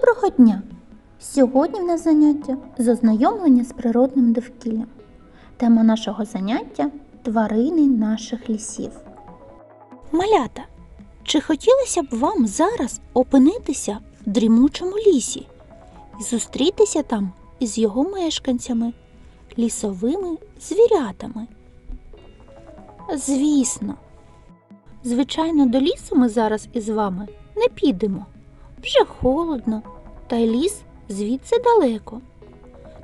Доброго дня! Сьогодні в нас заняття з ознайомлення з природним довкіллям. Тема нашого заняття тварини наших лісів. Малята, чи хотілося б вам зараз опинитися в дрімучому лісі і зустрітися там із його мешканцями, лісовими звірятами? Звісно. Звичайно, до лісу ми зараз із вами не підемо. Вже холодно, та й ліс звідси далеко.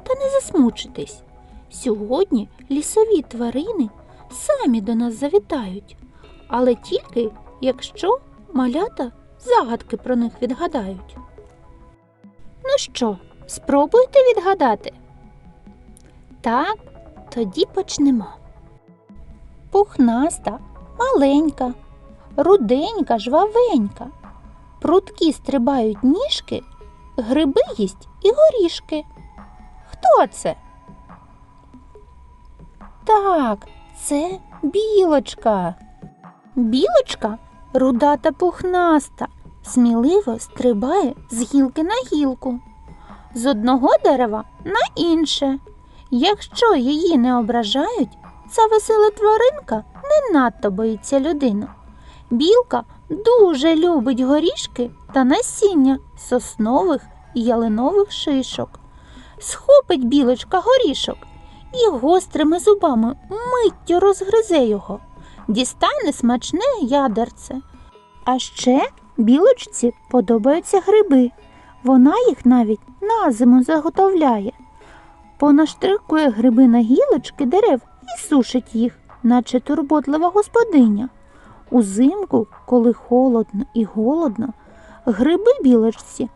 Та не засмучитесь. Сьогодні лісові тварини самі до нас завітають, але тільки якщо малята загадки про них відгадають. Ну що, спробуйте відгадати? Так, тоді почнемо. Пухнаста, маленька, руденька, жвавенька. Прутки стрибають ніжки, гриби їсть і горішки. Хто це? Так, це білочка. Білочка руда та пухнаста, сміливо стрибає з гілки на гілку, з одного дерева на інше. Якщо її не ображають, ця весела тваринка не надто боїться людину. Білка дуже любить горішки та насіння соснових і ялинових шишок. Схопить білочка горішок і гострими зубами миттю розгризе його, дістане смачне ядерце. А ще білочці подобаються гриби. Вона їх навіть на зиму заготовляє. Понаштрикує гриби на гілочки дерев і сушить їх, наче турботлива господиня. Узимку, коли холодно і голодно, гриби білочці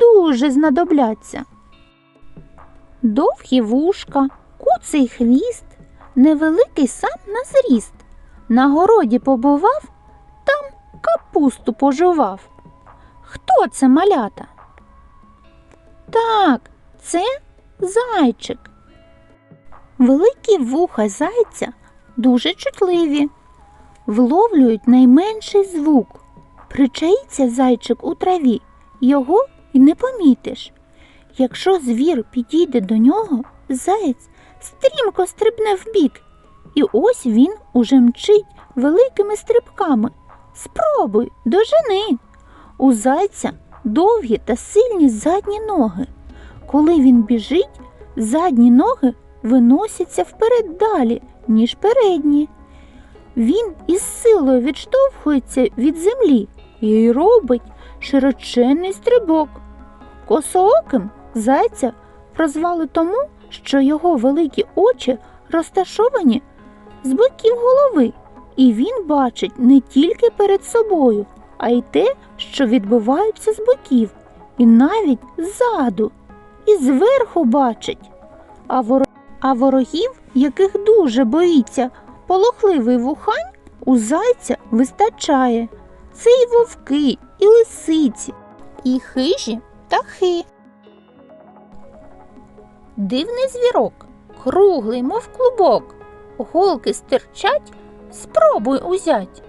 дуже знадобляться. Довгі вушка, куций хвіст, невеликий сам на зріст. На городі побував, там капусту пожував. Хто це малята? Так, це зайчик. Великі вуха зайця дуже чутливі вловлюють найменший звук. Причаїться зайчик у траві, його й не помітиш. Якщо звір підійде до нього, заєць стрімко стрибне вбік, і ось він уже мчить великими стрибками. Спробуй, дожени. У зайця довгі та сильні задні ноги. Коли він біжить, задні ноги виносяться вперед далі, ніж передні. Він із силою відштовхується від землі і робить широченний стрибок. Косооким зайця прозвали тому, що його великі очі розташовані з боків голови, і він бачить не тільки перед собою, а й те, що відбувається з боків, і навіть ззаду, і зверху бачить. А, ворогів, яких дуже боїться, полохливий вухань у зайця вистачає. Це і вовки, і лисиці, і хижі птахи. Дивний звірок, круглий, мов клубок, голки стирчать, спробуй узять.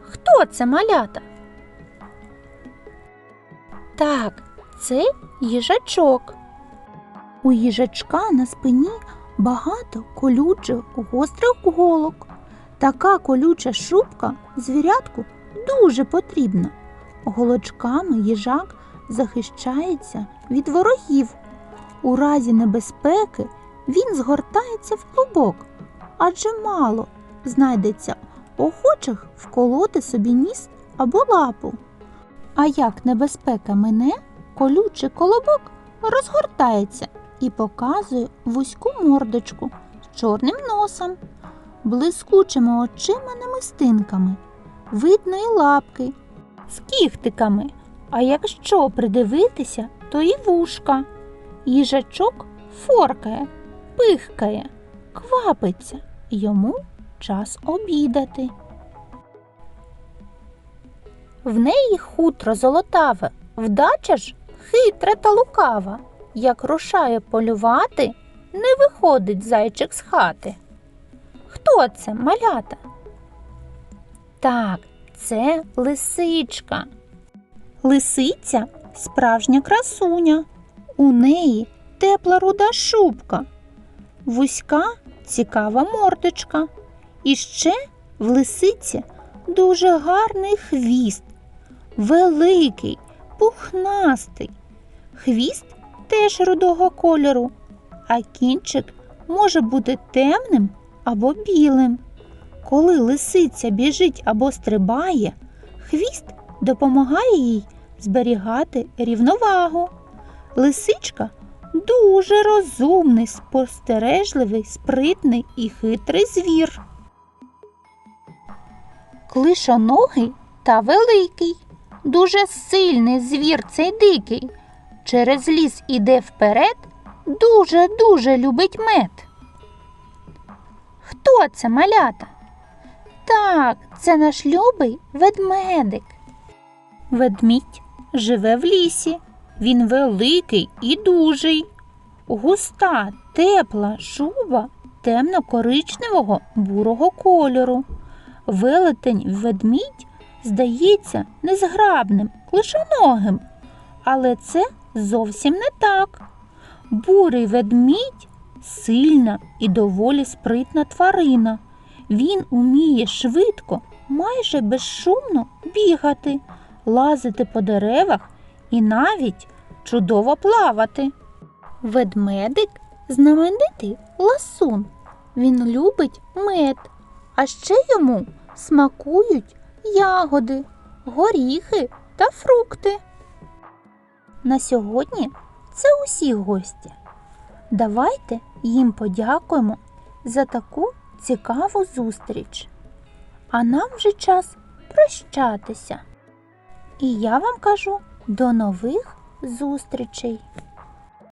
Хто це малята? Так, це їжачок. У їжачка на спині багато колючих гострих голок. Така колюча шубка звірятку дуже потрібна. Голочками їжак захищається від ворогів. У разі небезпеки він згортається в клубок, адже мало знайдеться охочих вколоти собі ніс або лапу. А як небезпека мине, колючий колобок розгортається і показує вузьку мордочку з чорним носом, блискучими очима намистинками, видно і лапки з кіхтиками. А якщо придивитися, то і вушка. Їжачок форкає, пихкає, квапиться, йому час обідати. В неї хутро золотаве, вдача ж хитра та лукава. Як рушає полювати, не виходить зайчик з хати. Хто це, малята? Так, це лисичка. Лисиця справжня красуня. У неї тепла руда шубка, вузька цікава мордочка. І ще в лисиці дуже гарний хвіст, великий, пухнастий. Хвіст теж рудого кольору, а кінчик може бути темним або білим. Коли лисиця біжить або стрибає, хвіст допомагає їй зберігати рівновагу. Лисичка дуже розумний, спостережливий, спритний і хитрий звір. Клишоногий та великий, дуже сильний звір цей дикий. Через ліс іде вперед, дуже-дуже любить мед. Хто це малята? Так, це наш любий ведмедик. Ведмідь живе в лісі. Він великий і дужий. Густа, тепла шуба темно-коричневого бурого кольору. Велетень ведмідь здається незграбним, клишоногим, але це зовсім не так. Бурий ведмідь сильна і доволі спритна тварина. Він уміє швидко, майже безшумно бігати, лазити по деревах і навіть чудово плавати. Ведмедик знаменитий ласун. Він любить мед, а ще йому смакують ягоди, горіхи та фрукти. На сьогодні це усі гості. Давайте їм подякуємо за таку цікаву зустріч. А нам вже час прощатися. І я вам кажу до нових зустрічей!